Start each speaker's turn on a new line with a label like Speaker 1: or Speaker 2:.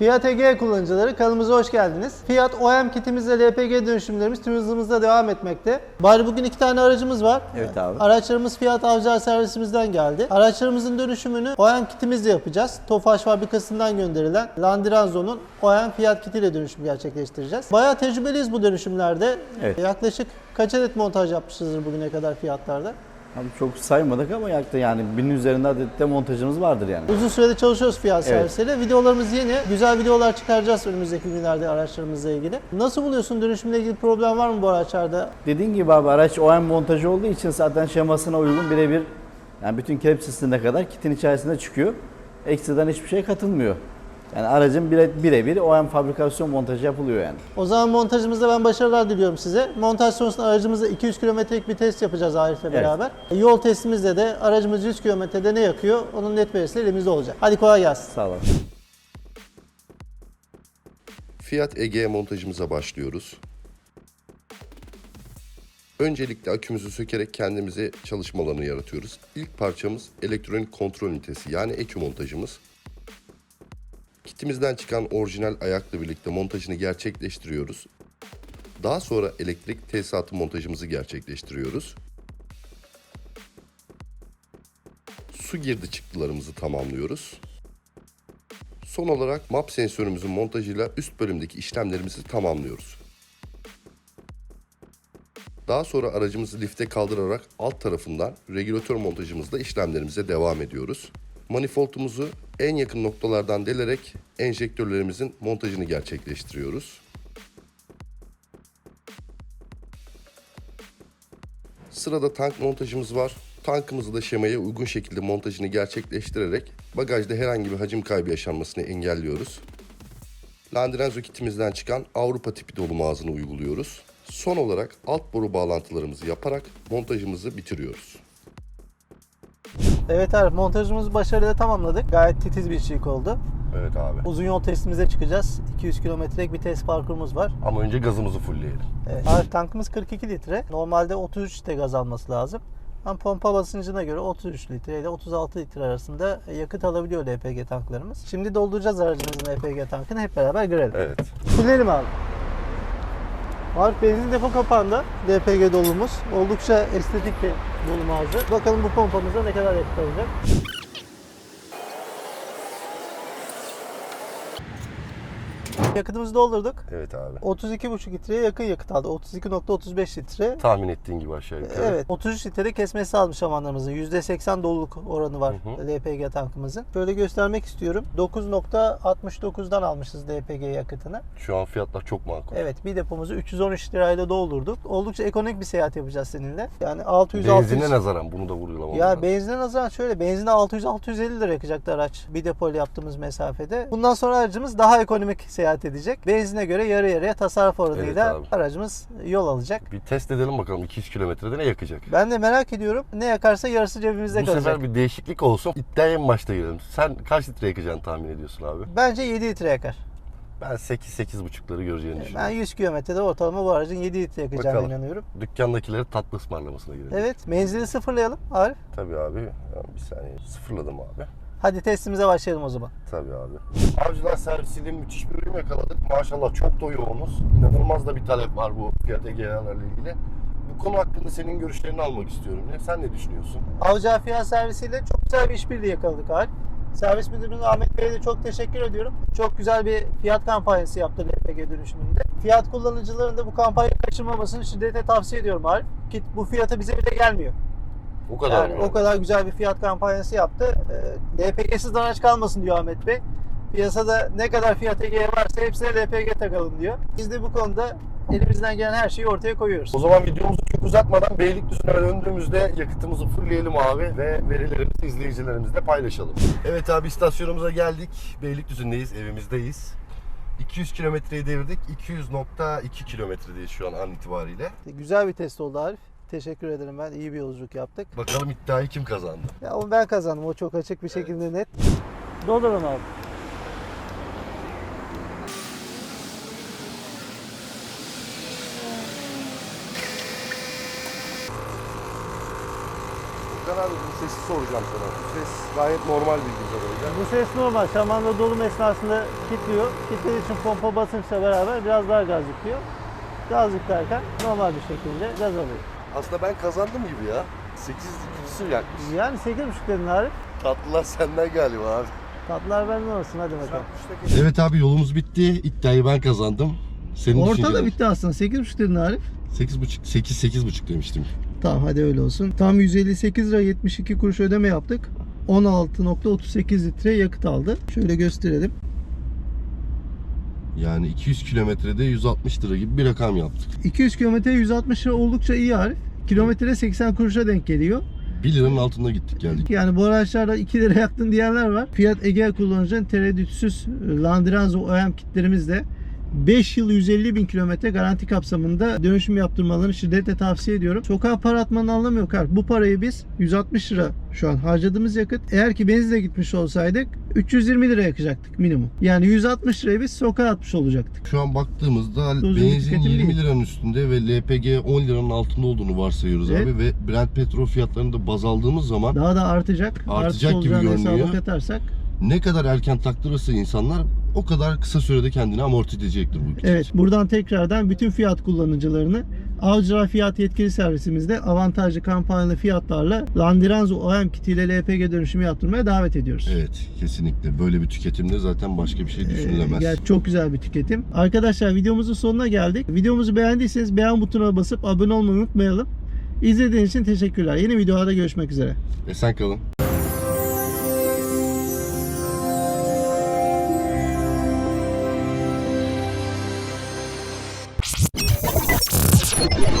Speaker 1: Fiat Ege kullanıcıları kanalımıza hoş geldiniz. Fiat OEM kitimizle LPG dönüşümlerimiz tüm hızımızda devam etmekte. Bari bugün iki tane aracımız var.
Speaker 2: Evet abi.
Speaker 1: Araçlarımız Fiat Avcılar servisimizden geldi. Araçlarımızın dönüşümünü OEM kitimizle yapacağız. Tofaş fabrikasından gönderilen Landiranzo'nun OEM Fiat kitiyle dönüşüm gerçekleştireceğiz. Bayağı tecrübeliyiz bu dönüşümlerde.
Speaker 2: Evet.
Speaker 1: Yaklaşık kaç adet montaj yapmışızdır bugüne kadar Fiat'larda?
Speaker 2: Abi çok saymadık ama yakta yani binin üzerinde adette montajımız vardır yani.
Speaker 1: Uzun süredir çalışıyoruz Fiat
Speaker 2: Evet.
Speaker 1: servisiyle. Videolarımız yeni. Güzel videolar çıkaracağız önümüzdeki günlerde araçlarımızla ilgili. Nasıl buluyorsun? Dönüşümle ilgili problem var mı bu araçlarda?
Speaker 2: Dediğin gibi abi araç OEM montajı olduğu için zaten şemasına uygun birebir yani bütün kelp sistemine kadar kitin içerisinde çıkıyor. Ekstradan hiçbir şey katılmıyor. Yani aracın bire- birebir OEM fabrikasyon montajı yapılıyor yani.
Speaker 1: O zaman montajımızda ben başarılar diliyorum size. Montaj sonrasında aracımızda 200 kilometrelik bir test yapacağız Arif'le beraber. Yol testimizde de aracımız 100 kilometrede ne yakıyor onun net verisi elimizde olacak. Hadi kolay gelsin.
Speaker 2: Sağ olun.
Speaker 3: Fiat Egea montajımıza başlıyoruz. Öncelikle akümüzü sökerek kendimize çalışma alanı yaratıyoruz. İlk parçamız elektronik kontrol ünitesi yani EKÜ montajımız. Kitimizden çıkan orijinal ayakla birlikte montajını gerçekleştiriyoruz. Daha sonra elektrik tesisatı montajımızı gerçekleştiriyoruz. Su girdi çıktılarımızı tamamlıyoruz. Son olarak map sensörümüzün montajıyla üst bölümdeki işlemlerimizi tamamlıyoruz. Daha sonra aracımızı lifte kaldırarak alt tarafından regülatör montajımızla işlemlerimize devam ediyoruz. Manifoldumuzu en yakın noktalardan delerek enjektörlerimizin montajını gerçekleştiriyoruz. Sırada tank montajımız var. Tankımızı da şemaya uygun şekilde montajını gerçekleştirerek bagajda herhangi bir hacim kaybı yaşanmasını engelliyoruz. Landirenzo kitimizden çıkan Avrupa tipi dolum ağzını uyguluyoruz. Son olarak alt boru bağlantılarımızı yaparak montajımızı bitiriyoruz.
Speaker 1: Evet Arif montajımızı başarıyla tamamladık. Gayet titiz bir işçilik oldu.
Speaker 3: Evet abi.
Speaker 1: Uzun yol testimize çıkacağız. 200 kilometrelik bir test parkurumuz var.
Speaker 3: Ama önce gazımızı fullleyelim.
Speaker 1: Evet. Arif tankımız 42 litre. Normalde 33 litre gaz alması lazım. Ama pompa basıncına göre 33 litre ile 36 litre arasında yakıt alabiliyor LPG tanklarımız. Şimdi dolduracağız aracımızın LPG tankını hep beraber görelim.
Speaker 3: Evet.
Speaker 1: Fulleyelim abi. Arif benzin depo kapağında LPG dolumuz. Oldukça estetik bir dolum ağzı. Bakalım bu pompamızda ne kadar yakıt alacak. Yakıtımızı doldurduk.
Speaker 3: Evet abi.
Speaker 1: 32,5 litreye yakın yakıt aldı. 32.35 litre.
Speaker 3: Tahmin ettiğin gibi aşağı yukarı.
Speaker 1: Evet 33 litrede kesmesi almış şamanlarımızın. %80 doluluk oranı var
Speaker 3: Hı hı.
Speaker 1: LPG tankımızın. Şöyle göstermek istiyorum. 9.69'dan almışız LPG yakıtını.
Speaker 3: Şu an fiyatlar çok makul.
Speaker 1: Evet bir depomuzu 313 lirayla doldurduk. Oldukça ekonomik bir seyahat yapacağız seninle. Yani 600 600
Speaker 3: Benzine nazaran bunu da vurgulamam
Speaker 1: ya
Speaker 3: lazım.
Speaker 1: benzine nazaran şöyle benzine 600-650 lira yakacaktı araç bir depoyla yaptığımız mesafede. Bundan sonra aracımız daha ekonomik seyahat edecek. Benzine göre yarı yarıya tasarruf oranıyla
Speaker 3: abi.
Speaker 1: aracımız yol alacak.
Speaker 3: Bir test edelim bakalım 200 kilometrede ne yakacak.
Speaker 1: Ben de merak ediyorum. Ne yakarsa yarısı cebimizde
Speaker 3: Bu
Speaker 1: kalacak.
Speaker 3: sefer bir değişiklik olsun. İddiaya en başta girelim. Sen kaç litre yakacağını tahmin ediyorsun abi?
Speaker 1: Bence 7 litre yakar.
Speaker 3: Ben 8-8,5'ları göreceğini
Speaker 1: Ben
Speaker 3: düşünüyorum.
Speaker 1: 100 kilometrede ortalama bu aracın 7 litre yakacağına
Speaker 3: Bakalım.
Speaker 1: inanıyorum.
Speaker 3: Dükkandakileri tatlı ısmarlamasına girelim.
Speaker 1: Evet menzili sıfırlayalım Arif.
Speaker 3: Tabii abi. Bir saniye sıfırladım abi.
Speaker 1: Hadi testimize başlayalım o zaman.
Speaker 3: Tabii abi. Avcılar servisiyle müthiş bir ürün yakaladık. Maşallah çok da yoğunuz. İnanılmaz da bir talep var bu Fiat Egea'larla ilgili. Bu konu hakkında senin görüşlerini almak istiyorum. Ne? Sen ne düşünüyorsun?
Speaker 1: Avcı Fiyat servisiyle çok güzel bir işbirliği yakaladık Arif. Servis müdürümüz Ahmet Bey'e de çok teşekkür ediyorum. Çok güzel bir fiyat kampanyası yaptı LPG dönüşümünde. Fiyat kullanıcıların da bu kampanyayı kaçırmamasını şiddetle tavsiye ediyorum Arif. Ki bu fiyata bize bile gelmiyor.
Speaker 3: O kadar
Speaker 1: Yani
Speaker 3: mı?
Speaker 1: o kadar güzel bir fiyat kampanyası yaptı. Ee, LPG'siz araç kalmasın diyor Ahmet Bey. Piyasada ne kadar fiyat Ege'ye varsa hepsine LPG takalım diyor. Biz de bu konuda elimizden gelen her şeyi ortaya koyuyoruz.
Speaker 3: O zaman videomuzu çok uzatmadan Beylikdüzü'ne döndüğümüzde yakıtımızı fullleyelim abi ve verilerimizi izleyicilerimizle paylaşalım. Evet abi istasyonumuza geldik. Beylikdüzü'ndeyiz, evimizdeyiz. 200 kilometreyi devirdik. 200.2 kilometredeyiz şu an an itibariyle.
Speaker 1: Güzel bir test oldu Arif. Teşekkür ederim ben. İyi bir yolculuk yaptık.
Speaker 3: Bakalım iddiayı kim kazandı?
Speaker 1: Ya ama ben kazandım. O çok açık bir şekilde net. Doldurun abi.
Speaker 3: Bu Hakan abi bu sesi soracağım sana. Bu ses gayet normal bildiğim kadarıyla.
Speaker 1: Bu ses normal. Şamanda dolum esnasında kilitliyor. Kilitlediği için pompa basınçla beraber biraz daha gaz yüklüyor. Gaz yüklerken normal bir şekilde gaz alıyor.
Speaker 3: Aslında ben kazandım gibi ya. 8 küsür yakmış.
Speaker 1: Yani 8.5 dedin Arif.
Speaker 3: Tatlılar senden galiba abi.
Speaker 1: Tatlılar benden olsun hadi bakalım.
Speaker 3: Evet abi yolumuz bitti. İddiayı ben kazandım. Senin
Speaker 1: Orta da
Speaker 3: düşüncelerin?
Speaker 1: bitti aslında. 8.5 dedin Arif.
Speaker 3: 8,5 8 8,5 demiştim.
Speaker 1: Tamam hadi öyle olsun. Tam 158 lira 72 kuruş ödeme yaptık. 16.38 litre yakıt aldı. Şöyle gösterelim.
Speaker 3: Yani 200 kilometrede 160 lira gibi bir rakam yaptık.
Speaker 1: 200 kilometre 160 lira oldukça iyi Arif. Kilometre 80 kuruşa denk geliyor.
Speaker 3: 1 liranın altında gittik geldik.
Speaker 1: Yani bu araçlarda 2 lira yaktın diyenler var. Fiat Egea kullanıcının tereddütsüz Landranzo OEM kitlerimizle 5 yıl 150 bin kilometre garanti kapsamında dönüşüm yaptırmalarını şiddetle tavsiye ediyorum. Sokağa para atmanın anlamı yok. Bu parayı biz 160 lira şu an harcadığımız yakıt. Eğer ki benzinle gitmiş olsaydık 320 lira yakacaktık minimum. Yani 160 lirayı biz sokağa atmış olacaktık.
Speaker 3: Şu an baktığımızda
Speaker 1: bir
Speaker 3: benzin
Speaker 1: tüketim
Speaker 3: 20
Speaker 1: değil.
Speaker 3: liranın üstünde ve LPG 10 liranın altında olduğunu varsayıyoruz
Speaker 1: Evet.
Speaker 3: abi ve Brent petrol fiyatlarını da baz aldığımız zaman
Speaker 1: Daha da artacak.
Speaker 3: Artacak
Speaker 1: Artış
Speaker 3: gibi
Speaker 1: hesaba
Speaker 3: görünüyor.
Speaker 1: katarsak
Speaker 3: ne kadar erken taktırırsa insanlar o kadar kısa sürede kendini amorti edecektir bu.
Speaker 1: Evet buradan tekrardan bütün fiyat kullanıcılarını Avcılar Fiyat Yetkili Servisimizde avantajlı kampanyalı fiyatlarla Landiranzo OEM kitiyle LPG dönüşümü yaptırmaya davet ediyoruz.
Speaker 3: Evet kesinlikle böyle bir tüketimde zaten başka bir şey
Speaker 1: Ee,
Speaker 3: düşünülemez.
Speaker 1: ger- çok güzel bir tüketim. Arkadaşlar videomuzun sonuna geldik. Videomuzu beğendiyseniz beğen butonuna basıp abone olmayı unutmayalım. İzlediğiniz için teşekkürler. Yeni videolarda görüşmek üzere.
Speaker 3: Esen kalın.